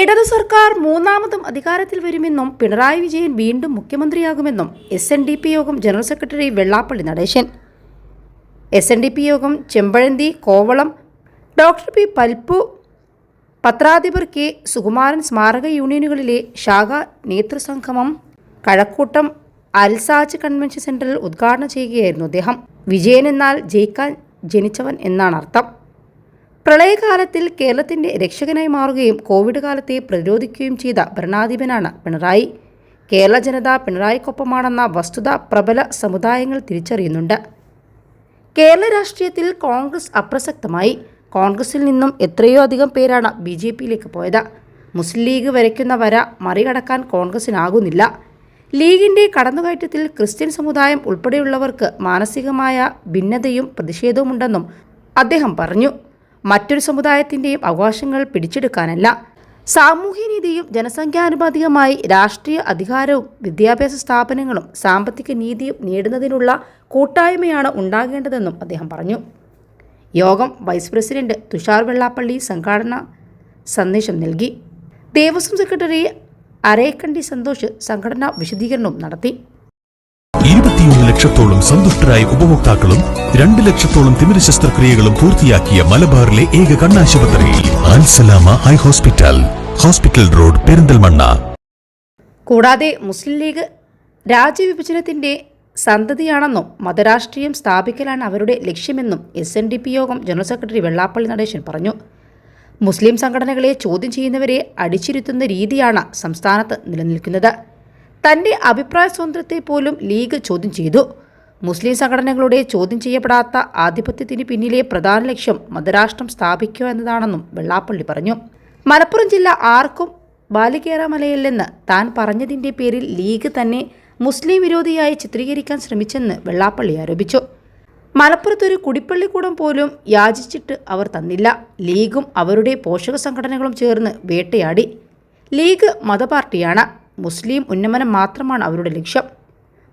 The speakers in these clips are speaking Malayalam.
ഇടതു സർക്കാർ മൂന്നാമതും അധികാരത്തിൽ വരുമെന്നും പിണറായി വിജയൻ വീണ്ടും മുഖ്യമന്ത്രിയാകുമെന്നും എസ് എൻ ഡി പി യോഗം general secretary Vellappally Natesan. S N D P യോഗം ചെമ്പഴന്തി കോവളം ഡോക്ടർ പി പൽപ്പു പത്രാധിപർ കെ സുകുമാരൻ സ്മാരക യൂണിയനുകളിലെ ശാഖ നേതൃസംഗമം കഴക്കൂട്ടം അൽസാജ് കൺവെൻഷൻ സെന്ററിൽ ഉദ്ഘാടനം ചെയ്യുകയായിരുന്നു അദ്ദേഹം. വിജയൻ എന്നാൽ ജയിക്കാൻ ജനിച്ചവൻ എന്നാണ് അർത്ഥം പ്രളയകാലത്തിൽ കേരളത്തിന്റെ രക്ഷകനായി മാറുകയും കോവിഡ് കാലത്തെ പ്രതിരോധിക്കുകയും ചെയ്ത ഭരണാധിപനാണ് പിണറായി. കേരള ജനത പിണറായിക്കൊപ്പമാണെന്ന വസ്തുത പ്രബല സമുദായങ്ങൾ തിരിച്ചറിയുന്നുണ്ട്. കേരള രാഷ്ട്രീയത്തിൽ കോൺഗ്രസ് അപ്രസക്തമായി. കോൺഗ്രസിൽ നിന്നും എത്രയോ അധികം പേരാണ് ബി ജെ പിയിലേക്ക് പോയത്. മുസ്ലിം ലീഗ് വരയ്ക്കുന്ന വര മറികടക്കാൻ കോൺഗ്രസിനാകുന്നില്ല. ലീഗിന്റെ കടന്നുകയറ്റത്തിൽ ക്രിസ്ത്യൻ സമുദായം ഉൾപ്പെടെയുള്ളവർക്ക് മാനസികമായ ഭിന്നതയും പ്രതിഷേധവുമുണ്ടെന്നും അദ്ദേഹം പറഞ്ഞു. മറ്റൊരു സമുദായത്തിന്റെയും അവകാശങ്ങൾ പിടിച്ചെടുക്കാനല്ല. സാമൂഹ്യനീതിയും ജനസംഖ്യാനുപാതികമായി രാഷ്ട്രീയ അധികാരവും വിദ്യാഭ്യാസ സ്ഥാപനങ്ങളും സാമ്പത്തിക നീതിയും നേടുന്നതിനുള്ള കൂട്ടായ്മയാണ് ഉണ്ടാകേണ്ടതെന്നും അദ്ദേഹം പറഞ്ഞു. യോഗം വൈസ് പ്രസിഡന്റ് തുഷാർ വെള്ളാപ്പള്ളി സംഘാടന സന്ദേശം നൽകി. ദേവസ്വം സെക്രട്ടറി അരേക്കണ്ടി സന്തോഷ് സംഘടനാ വിശദീകരണവും നടത്തി. ലക്ഷത്തോളം സന്തുഷ്ടരായ ഉപഭോക്താക്കളും രണ്ട് ലക്ഷത്തോളം തിമിര ശസ്ത്രക്രിയകളും പൂർത്തിയാക്കിയ മലബാറിലെ ഏക കണ്ണാശുപത്രി ആൻസലാമ high hospital hospital road Perinthalmanna. കൂടാതെ മുസ്ലിം ലീഗ് രാജ്യവിഭജനത്തിന്റെ സന്തതിയാണെന്നും മതരാഷ്ട്രീയം സ്ഥാപിക്കലാണ് അവരുടെ ലക്ഷ്യമെന്നും എസ് എൻ ഡി പി യോഗം ജനറൽ സെക്രട്ടറി വെള്ളാപ്പള്ളി നടേശൻ പറഞ്ഞു. മുസ്ലിം സംഘടനകളെ ചോദ്യം ചെയ്യുന്നവരെ അടിച്ചിരുത്തുന്ന രീതിയാണ് സംസ്ഥാനത്ത് നിലനിൽക്കുന്നത്. തന്റെ അഭിപ്രായ സ്വാതന്ത്ര്യത്തെ പോലും ലീഗ് ചോദ്യം ചെയ്തു. മുസ്ലിം സംഘടനകളുടെ ചോദ്യം ചെയ്യപ്പെടാത്ത ആധിപത്യത്തിന് പിന്നിലെ പ്രധാന ലക്ഷ്യം മതരാഷ്ട്രം സ്ഥാപിക്കുക എന്നതാണെന്നും വെള്ളാപ്പള്ളി പറഞ്ഞു. മലപ്പുറം ജില്ല ആർക്കും ബാലികേറാമലയല്ലെന്ന് താൻ പറഞ്ഞതിന്റെ പേരിൽ ലീഗ് തന്നെ മുസ്ലിം വിരോധിയായി ചിത്രീകരിക്കാൻ ശ്രമിച്ചെന്ന് വെള്ളാപ്പള്ളി ആരോപിച്ചു. മലപ്പുറത്തൊരു കുടിപ്പള്ളിക്കൂടം പോലും യാചിച്ചിട്ട് അവർ തന്നില്ല. ലീഗും അവരുടെ പോഷക സംഘടനകളും ചേർന്ന് വേട്ടയാടി. ലീഗ് മതപാർട്ടിയാണ്. മുസ്ലിം ഉന്നമനം മാത്രമാണ് അവരുടെ ലക്ഷ്യം.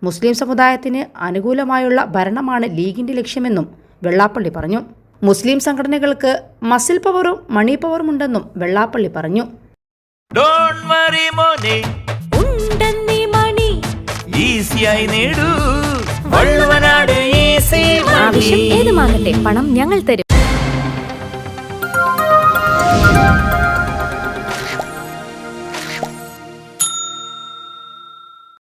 മുസ്ലിം സമുദായത്തിന് അനുകൂലമായുള്ള ഭരണമാണ് ലീഗിന്റെ ലക്ഷ്യമെന്നും വെള്ളാപ്പള്ളി പറഞ്ഞു. മുസ്ലിം സംഘടനകൾക്ക് മസിൽ പവറും മണി പവറും ഉണ്ടെന്നും വെള്ളാപ്പള്ളി പറഞ്ഞു. ഡോണ്ട് വറി മോനെ. ഉണ്ടെന്നീ മണി. ഈസിയായി നേടൂ. വള്ളുവനാട് ഈസി ആവശ്യം ഏതുമാകട്ടെ പണം ഞങ്ങൾ തരും.